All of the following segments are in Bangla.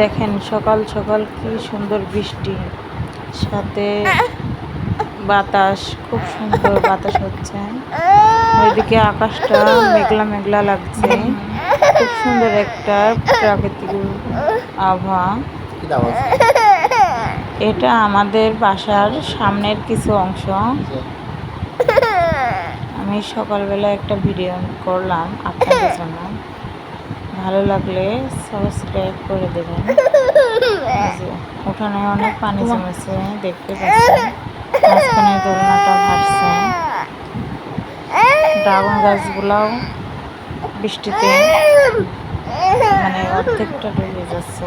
দেখেন সকাল সকাল কি সুন্দর বৃষ্টি। সাথে বাতাস খুব সুন্দর বাতাস হচ্ছে। ওইদিকে আকাশটা মেঘলা মেঘলা লাগছে। খুব সুন্দর একটা প্রাকৃতিক আবহাওয়া। এটা আমাদের বাসার সামনের কিছু অংশ। আমি সকালবেলা একটা ভিডিও করলাম আপনাদের জন্য। ভালো লাগলে সাবস্ক্রাইব করে দেবেন। ওখানে উঠানে অনেক পানি জমেছে দেখতে পাচ্ছেন। মাঝখানে দোলনাটা ভাসছে। ড্রাগন গাছগুলাও বৃষ্টিতে মানে অর্ধেকটা ডুবে যাচ্ছে।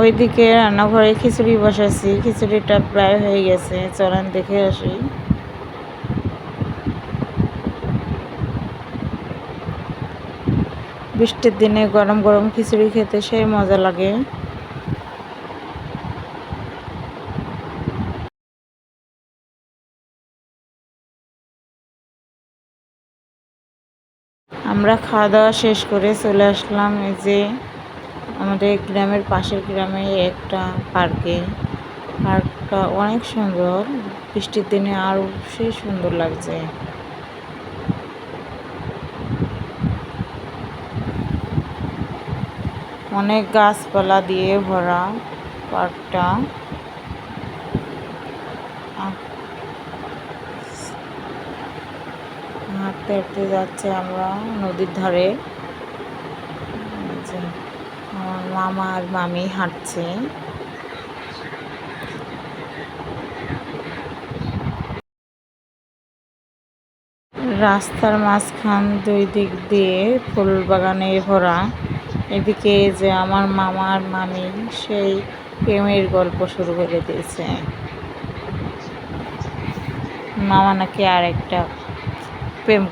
ওইদিকে রান্নাঘরে খিচুড়ি বসাইছি, খিচুড়িটা প্রায় হয়ে গেছে, চলেন দেখে আসি। বৃষ্টির দিনে গরম গরম খিচুড়ি খেতে সেই মজা লাগে। আমরা খাওয়া দাওয়া শেষ করে চলে আসলাম এই যে আমাদের গ্রামের পাশের গ্রামে একটা পার্কে। পার্কটা অনেক সুন্দর। বৃষ্টির দিনে আরও সেই সুন্দর লাগছে। অনেক গাছপালা দিয়ে ভরা পার্কটা। হাঁটতে হাঁটতে যাচ্ছে আমরা নদীর ধারে। মামা আর মামি হাঁটছে। রাস্তার মাঝখান দুই দিক দিয়ে ফুল বাগানে ভরা। এদিকে যে আমার মামা আর মামি, সেই প্রেমের গল্প শুরু করে দিয়েছে। মামা নাকি আর একটা প্রেম